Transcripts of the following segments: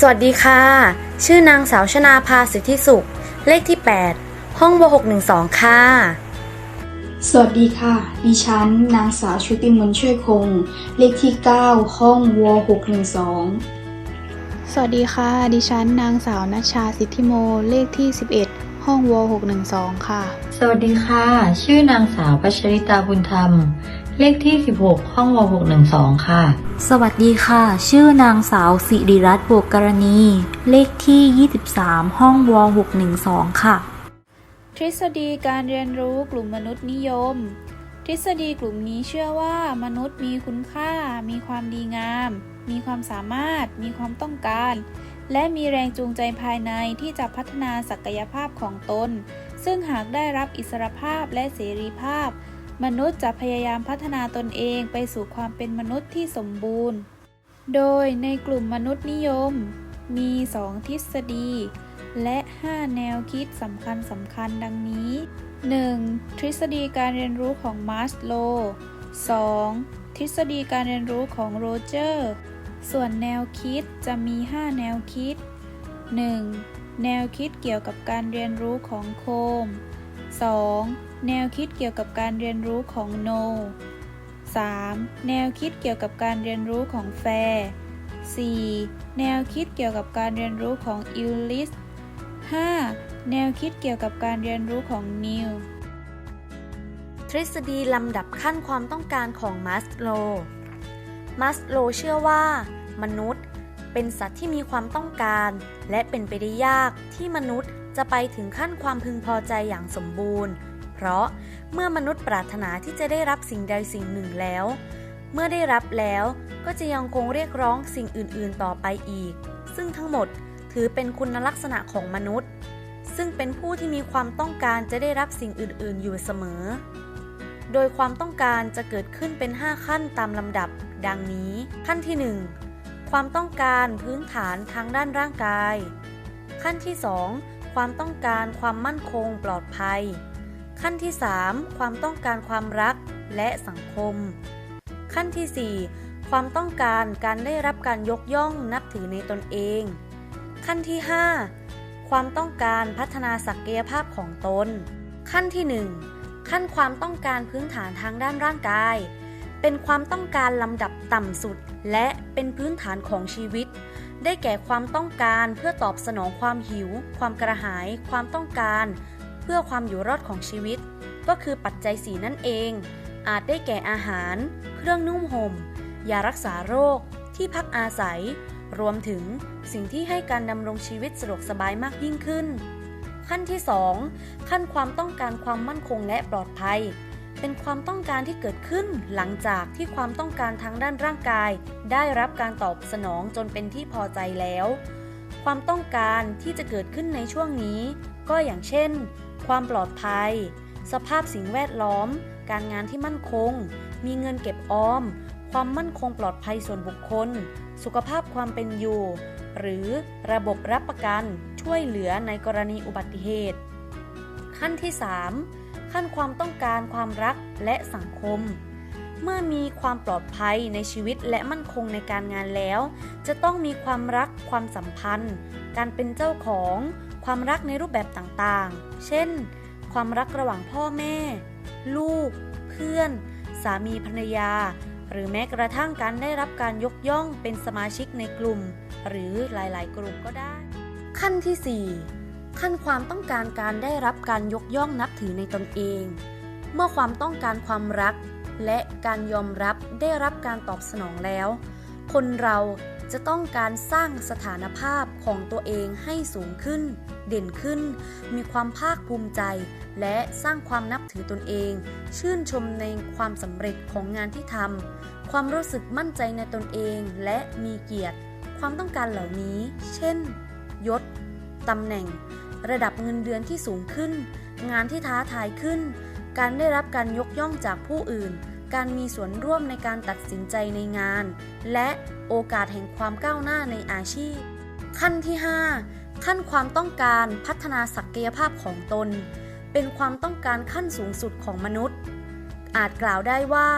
สวัสดีค่ะ ชื่อนางสาวชนาภาสิทธิสุข เลขที่ 8 ห้องว612 ค่ะ สวัสดีค่ะ ดิฉันนางสาวชุติมนช่วยคง เลขที่ 9 ห้องว612 สวัสดีค่ะ ดิฉันนางสาวนัชชาสิทธิโม เลขที่ 11 ห้องว612 ค่ะ สวัสดีค่ะ ชื่อนางสาวพัชริตาบุญธรรม เลขที่ 16 ห้องว612 ค่ะ สวัสดีค่ะ ชื่อนางสาวสิริรัตน์บวกกรณี เลขที่ 23 ห้องว612 ค่ะ ทฤษฎีการเรียนรู้กลุ่มมนุษย์นิยม ทฤษฎีกลุ่มนี้เชื่อว่ามนุษย์มีคุณค่า มีความดีงาม มีความสามารถ มีความต้องการ และมีแรงจูงใจภายในที่จะพัฒนาศักยภาพของตน ซึ่งหากได้รับอิสรภาพและเสรีภาพ มนุษย์จะพยายามพัฒนาตนเองไปสู่ความเป็นมนุษย์ที่สมบูรณ์ โดยในกลุ่มมนุษย์นิยม มี 2 ทฤษฎี และ 5 แนวคิดสำคัญสำคัญดังนี้ 1. ทฤษฎีการเรียนรู้ของมาร์สโล 2. ทฤษฎีการเรียนรู้ของโรเจอร์ ส่วนแนวคิดจะมี 5 แนวคิด 1. แนวคิดเกี่ยวกับการเรียนรู้ของโคม 2. แนวคิดเกี่ยวกับการเรียนรู้ของโน 3. แนวคิดเกี่ยวกับการเรียนรู้ของแฟร์ 4. แนวคิดเกี่ยวกับการเรียนรู้ของอิลลิส 5. แนวคิดเกี่ยวกับการเรียนรู้ของนิว ทฤษฎีลำดับขั้นความต้องการของมัสโล มัสโลเชื่อว่า มนุษย์ เป็นสัตว์ที่มีความต้องการ และเป็นไปได้ยากที่มนุษย์ จะไปถึงขั้นความพึงพอใจอย่างสมบูรณ์ เพราะเมื่อมนุษย์ปรารถนาที่จะได้รับสิ่งใดสิ่งหนึ่งแล้ว เมื่อได้รับแล้วก็จะยังคงเรียกร้องสิ่งอื่น ๆ ต่อไปอีก ซึ่งทั้งหมดถือเป็นคุณลักษณะของมนุษย์ ซึ่งเป็นผู้ที่มีความต้องการจะได้รับสิ่งอื่น ๆ อยู่เสมอ โดยความต้องการจะเกิดขึ้นเป็น 5 ขั้นตามลำดับ ดังนี้ ขั้นที่ 1 ความต้องการพื้นฐานทางด้านร่างกาย ขั้นที่ 2 ความต้องการความมั่นคงปลอดภัย ขั้นที่ 3 ความต้องการความรักและสังคม ขั้นที่ 4 ความต้องการการได้รับการยกย่องนับถือในตนเอง ขั้นที่ 5 ความต้องการพัฒนาศักยภาพของตน ขั้นที่ 1 ขั้นความต้องการพื้นฐานทางด้านร่างกาย เป็นความต้องการลำดับต่ำสุด และเป็นพื้นฐานของชีวิต ได้แก่ความต้องการเพื่อตอบสนองความหิว ความกระหาย ความต้องการ เพื่อความอยู่รอดของชีวิต ก็คือปัจจัยสีนั่นเอง อาจได้แก่อาหาร เครื่องนุ่มห่มยารักษาโรค ที่พักอาศัย รวมถึงสิ่งที่ให้การดำรงชีวิตสะดวกสบายมากยิ่งขึ้น ขั้นที่ 2 ขั้นความต้องการความมั่นคงและปลอดภัย เป็นความต้องการที่เกิดขึ้นหลังจากที่ความต้องการทางด้านร่างกาย ได้รับการตอบสนองจนเป็นที่พอใจแล้ว ความต้องการที่จะเกิดขึ้นในช่วงนี้ ก็อย่างเช่น ความปลอดภัย สภาพสิ่งแวดล้อม การงานที่มั่นคง มีเงินเก็บออม ความมั่นคงปลอดภัยส่วนบุคคล สุขภาพความเป็นอยู่ หรือระบบรับประกันช่วยเหลือในกรณีอุบัติเหตุ ขั้นที่ 3 ขั้นความต้องการความรักและสังคม เมื่อมีความปลอดภัยในชีวิตและมั่นคงในการงานแล้ว จะต้องมีความรักความสัมพันธ์ การเป็นเจ้าของความรักในรูปแบบต่างๆ เช่น ความรักระหว่างพ่อแม่ ลูก เพื่อน สามีภรรยา หรือแม้กระทั่งการได้รับการยกย่องเป็นสมาชิกในกลุ่ม หรือหลายๆ กลุ่มก็ได้ ขั้นที่ 4 ขั้นความต้องการการได้รับการยกย่องนับถือในตนเอง เมื่อความต้องการความรัก และการยอมรับได้รับการตอบสนองแล้ว คนเราจะต้องการสร้างสถานภาพของตัวเองให้สูงขึ้น เด่นขึ้น มีความภาคภูมิใจ และสร้างความนับถือตนเอง ชื่นชมในความสำเร็จของงานที่ทำความรู้สึกมั่นใจในตนเองและมีเกียรติ ความต้องการเหล่านี้ เช่น ยศตำแหน่ง ระดับเงินเดือนที่สูงขึ้น งานที่ท้าทายขึ้น การได้รับการยกย่องจากผู้อื่น การมีส่วนร่วมในการตัดสินใจในงาน และโอกาสแห่งความก้าวหน้าในอาชีพ ขั้นที่ 5 ขั้นความต้องการพัฒนาศักยภาพของตน เป็นความต้องการขั้นสูงสุดของมนุษย์ อาจกล่าวได้ว่า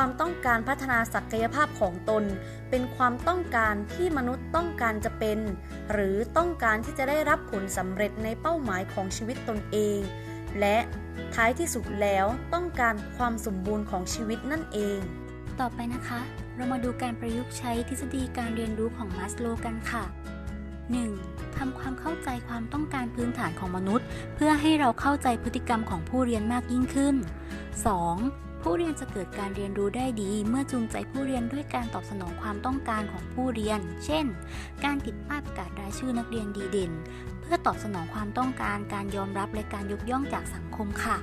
ความต้องการพัฒนาศักยภาพของตน เป็นความต้องการที่มนุษย์ต้องการจะเป็น หรือต้องการที่จะได้รับผลสำเร็จในเป้าหมายของชีวิตตนเอง และท้ายที่สุดแล้วต้องการความสมบูรณ์ของชีวิตนั่นเอง ต่อไปนะคะ เรามาดูการประยุกต์ใช้ทฤษฎีการเรียนรู้ของมัสโลกันค่ะ 1. ทำความเข้าใจความต้องการพื้นฐานของมนุษย์ เพื่อให้เราเข้าใจพฤติกรรมของผู้เรียนมากยิ่งขึ้น 2. ผู้เรียนจะเกิดการเรียนรู้ได้ดี เมื่อจูงใจผู้เรียนด้วยการตอบสนองความต้องการของผู้เรียน เช่น การติดป้ายประกาศรายชื่อนักเรียนดีเด่น เพื่อตอบสนองความต้องการ การยอมรับและการยกย่องจากสังคมค่ะ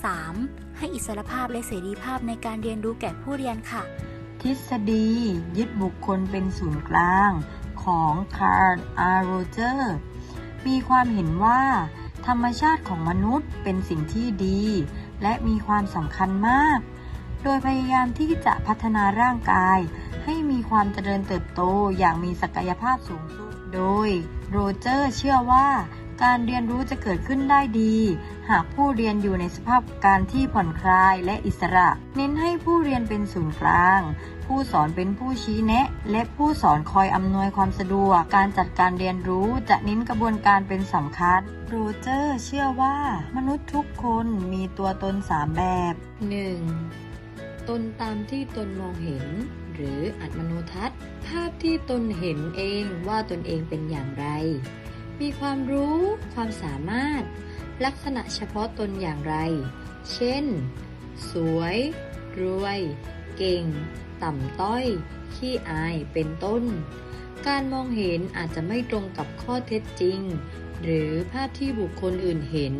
3. ให้อิสรภาพและเสรีภาพในการเรียนรู้แก่ผู้เรียนค่ะ ทฤษฎี ยึดบุคคลเป็นศูนย์กลาง ของคาร์ลอาร์โรเจอร์ มีความเห็นว่า ธรรมชาติของมนุษย์เป็นสิ่งที่ดี และมีความสำคัญมาก โดยพยายามที่จะพัฒนาร่างกาย ให้มีความเจริญเติบโตอย่างมีศักยภาพสูงสุด โดยโรเจอร์เชื่อว่าการเรียนรู้จะเกิดขึ้นได้ดี หากผู้เรียนอยู่ในสภาพการที่ผ่อนคลายและอิสระ เน้นให้ผู้เรียนเป็นศูนย์กลาง ผู้สอนเป็นผู้ชี้แนะ และผู้สอนคอยอำนวยความสะดวก การจัดการเรียนรู้จะเน้นกระบวนการเป็นสำคัญโรเจอร์เชื่อว่ามนุษย์ทุกคนมีตัวตนสามแบบ 1. ตนตามที่ตนมองเห็น หรืออัตมโนทัศน์ ภาพที่ตนเห็นเองว่าตนเองเป็นอย่างไร มีความรู้ ความสามารถ ลักษณะเฉพาะตนอย่างไร เช่น สวย รวย เก่ง ต่ำต้อย ขี้อายเป็นต้น การมองเห็นอาจจะไม่ตรงกับข้อเท็จจริง หรือภาพที่บุคคลอื่นเห็น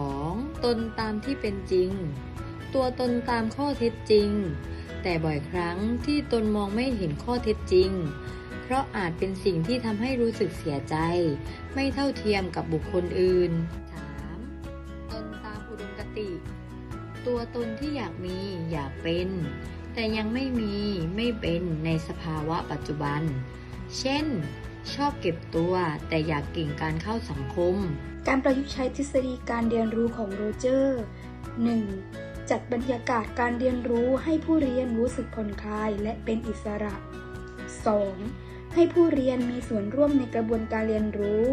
2. ตนตามที่เป็นจริง ตัวตนตามข้อเท็จจริง แต่บ่อยครั้งที่ตนมองไม่เห็นข้อเท็จจริง เพราะอาจเป็นสิ่งที่ทำให้รู้สึกเสียใจ ไม่เท่าเทียมกับบุคคลอื่น 3. ตนตามอุดมคติตัวตนที่อยากมีอยากเป็น แต่ยังไม่มีไม่เป็นในสภาวะปัจจุบัน เช่น ชอบเก็บตัว แต่อยากเก่งการเข้าสังคม การประยุกต์ใช้ทฤษฎีการเรียนรู้ของโรเจอร์ 1. จัดบรรยากาศการเรียนรู้ให้ผู้เรียนรู้สึกผ่อนคลายและเป็นอิสระ 2. ให้ผู้เรียนมีส่วนร่วมในกระบวนการเรียนรู้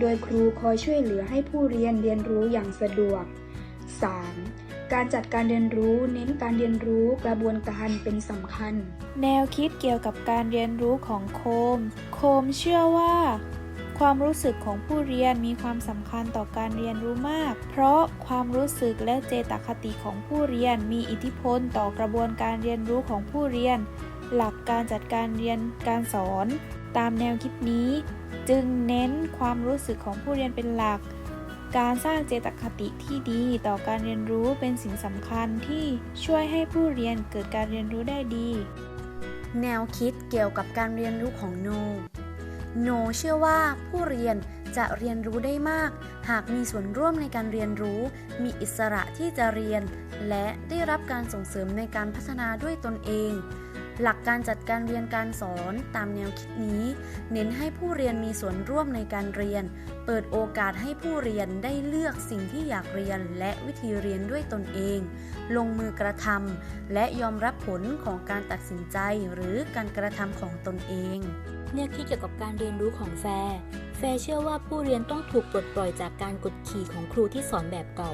โดยครูคอยช่วยเหลือให้ผู้เรียนเรียนรู้อย่างสะดวก 3. การจัดการเรียนรู้เน้นการเรียนรู้กระบวนการเป็นสำคัญ แนวคิดเกี่ยวกับการเรียนรู้ของโคม โคมเชื่อว่า ความรู้สึกของผู้เรียนมีความสำคัญต่อการเรียนรู้มาก เพราะความรู้สึกและเจตคติของผู้เรียนมีอิทธิพลต่อกระบวนการเรียนรู้ของผู้เรียน หลักการจัดการเรียนการสอน ตามแนวคิดนี้ จึงเน้นความรู้สึกของผู้เรียนเป็นหลัก การสร้างเจตคติที่ดีต่อการเรียนรู้เป็นสิ่งสำคัญที่ช่วยให้ผู้เรียนเกิดการเรียนรู้ได้ดี แนวคิดเกี่ยวกับการเรียนรู้ของโน โนเชื่อว่าผู้เรียนจะเรียนรู้ได้มาก หากมีส่วนร่วมในการเรียนรู้ มีอิสระที่จะเรียน และได้รับการส่งเสริมในการพัฒนาด้วยตนเอง หลักการจัดการเรียนการสอนตามแนวคิดนี้ เน้นให้ผู้เรียนมีส่วนร่วมในการเรียน เปิดโอกาสให้ผู้เรียนได้เลือกสิ่งที่อยากเรียนและวิธีเรียนด้วยตนเอง ลงมือกระทำและยอมรับผลของการตัดสินใจหรือการกระทำของตนเอง แนวคิดเกี่ยวกับการเรียนรู้ของแฟร์แฟร์เชื่อว่าผู้เรียนต้องถูกปลดปล่อยจากการกดขี่ของครูที่สอนแบบเก่า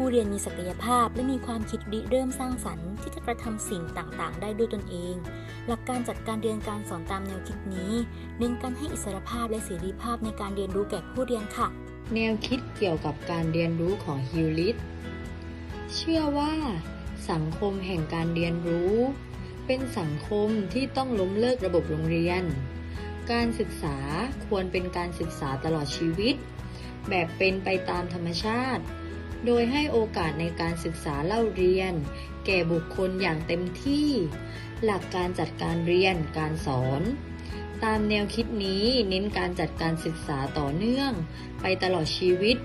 ผู้เรียนมีศักยภาพและมีความคิดริเริ่มสร้างสรรค์ที่จะกระทำสิ่งต่างๆ ได้ด้วยตนเอง หลักการจัดการเรียนการสอนตามแนวคิดนี้ เน้นการให้อิสรภาพและเสรีภาพในการเรียนรู้แก่ผู้เรียนค่ะ แนวคิดเกี่ยวกับการเรียนรู้ของฮิวลิตเชื่อว่า สังคมแห่งการเรียนรู้ เป็นสังคมที่ต้องล้มเลิกระบบโรงเรียน การศึกษาควรเป็นการศึกษาตลอดชีวิต แบบเป็นไปตามธรรมชาติ โดยให้โอกาสในการศึกษาเล่าเรียน แก่บุคคลอย่างเต็มที่ หลักการจัดการเรียนการสอน ตามแนวคิดนี้เน้นการจัดการศึกษาต่อเนื่อง ไปตลอดชีวิต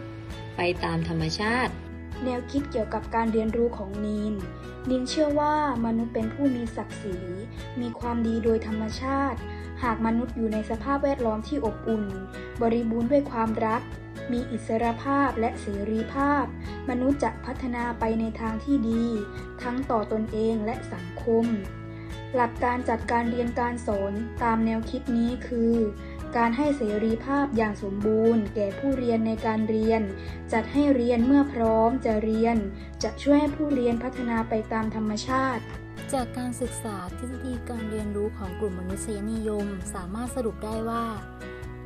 ไปตามธรรมชาติ แนวคิดเกี่ยวกับการเรียนรู้ของนีนนีนเชื่อว่ามนุษย์เป็นผู้มีศักดิ์ศรี มีความดีโดยธรรมชาติ หากมนุษย์อยู่ในสภาพแวดล้อมที่อบอุ่น บริบูรณ์ด้วยความรัก มีอิสรภาพและเสรีภาพ มนุษย์จะพัฒนาไปในทางที่ดี ทั้งต่อตนเองและสังคม หลักการจัดการเรียนการสอนตามแนวคิดนี้คือ การให้เสรีภาพอย่างสมบูรณ์ แก่ผู้เรียนในการเรียน จัดให้เรียนเมื่อพร้อมจะเรียน จะช่วยให้ผู้เรียนพัฒนาไปตามธรรมชาติจากการศึกษาทฤษฎีการเรียนรู้ของกลุ่มมนุษยนิยม สามารถสรุปได้ว่า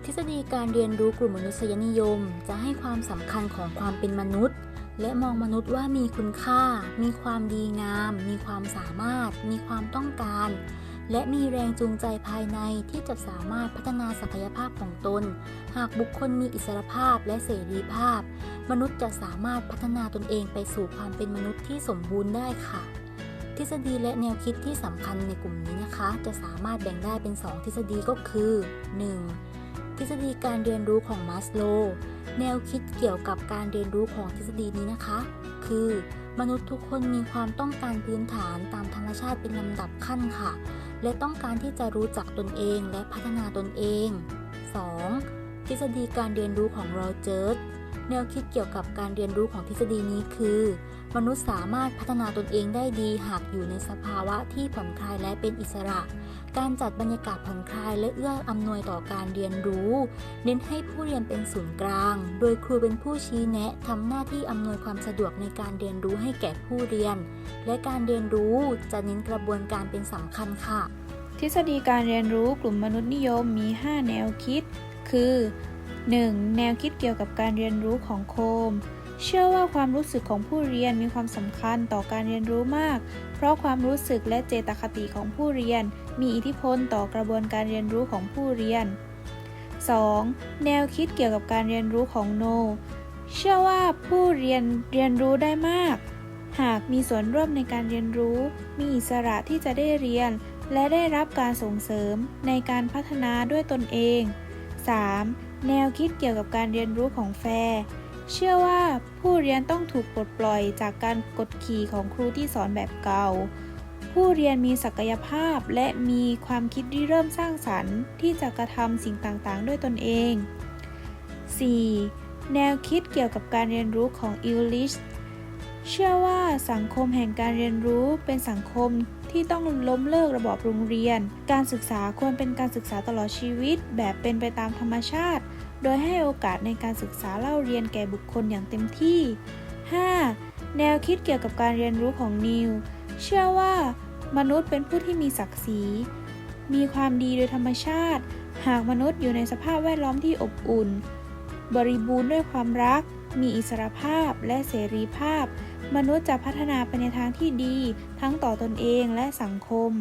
ทฤษฎีการเรียนรู้กลุ่มมนุษยนิยม จะให้ความสำคัญของความเป็นมนุษย์ และมองมนุษย์ว่ามีคุณค่า มีความดีงาม มีความสามารถ มีความต้องการ และมีแรงจูงใจภายในที่จะสามารถพัฒนาศักยภาพของตน หากบุคคลมีอิสรภาพและเสรีภาพ มนุษย์จะสามารถพัฒนาตนเองไปสู่ความเป็นมนุษย์ที่สมบูรณ์ได้ค่ะทฤษฎีและแนวคิดที่สำคัญในกลุ่มนี้นะคะ จะสามารถแบ่งได้เป็น 2 ทฤษฎีก็คือ 1. ทฤษฎีการเรียนรู้ของมัสโล แนวคิดเกี่ยวกับการเรียนรู้ของทฤษฎีนี้นะคะ คือ มนุษย์ทุกคนมีความต้องการพื้นฐานตามธรรมชาติเป็นลำดับขั้นค่ะ และต้องการที่จะรู้จักตนเองและพัฒนาตนเอง 2. ทฤษฎีการเรียนรู้ของโรเจอร์สแนวคิดเกี่ยวกับการเรียนรู้ของทฤษฎีนี้คือ มนุษย์สามารถพัฒนาตนเองได้ดีหากอยู่ในสภาวะที่ผ่อนคลายและเป็นอิสระ การจัดบรรยากาศผ่อนคลายและเอื้ออำนวยต่อการเรียนรู้ เน้นให้ผู้เรียนเป็นศูนย์กลาง โดยครูเป็นผู้ชี้แนะทำหน้าที่อำนวยความสะดวกในการเรียนรู้ให้แก่ผู้เรียน และการเรียนรู้จะเน้นกระบวนการเป็นสำคัญค่ะ ทฤษฎีการเรียนรู้กลุ่มมนุษยนิยมมี 5 แนวคิด คือ 1. แนวคิดเกี่ยวกับการเรียนรู้ของโคม เชื่อว่าความรู้สึกของผู้เรียนมีความสำคัญต่อการเรียนรู้มาก เพราะความรู้สึกและเจตคติของผู้เรียน มีอิทธิพลต่อกระบวนการเรียนรู้ของผู้เรียน 2. แนวคิดเกี่ยวกับการเรียนรู้ของโน เชื่อว่าผู้เรียนเรียนรู้ได้มาก หากมีส่วนร่วมในการเรียนรู้ มีอิสระที่จะได้เรียน และได้รับการส่งเสริมในการพัฒนาด้วยตนเอง 3. แนวคิดเกี่ยวกับการเรียนรู้ของแฟร์ เชื่อว่าผู้เรียนต้องถูกปลดปล่อยจากการกดขี่ของครูที่สอนแบบเก่า ผู้เรียนมีศักยภาพและมีความคิดริเริ่มสร้างสรรค์ ที่จะกระทำสิ่งต่างๆ ด้วยตนเอง 4. แนวคิดเกี่ยวกับการเรียนรู้ของอิลลิชเชื่อว่าสังคมแห่งการเรียนรู้เป็นสังคม ที่ต้องล้มเลิกระบอบโรงเรียน การศึกษาควรเป็นการศึกษาตลอดชีวิต แบบเป็นไปตามธรรมชาติ โดยให้โอกาสในการศึกษาเล่าเรียนแก่บุคคลอย่างเต็มที่ 5. แนวคิดเกี่ยวกับการเรียนรู้ของนิว เชื่อว่า มนุษย์เป็นผู้ที่มีศักดิ์ศรี มีความดีโดยธรรมชาติ หากมนุษย์อยู่ในสภาพแวดล้อมที่อบอุ่น บริบูรณ์ด้วยความรัก มีอิสรภาพและเสรีภาพ มนุษย์จะพัฒนาไปในทางที่ดี ทั้งต่อตนเองและสังคม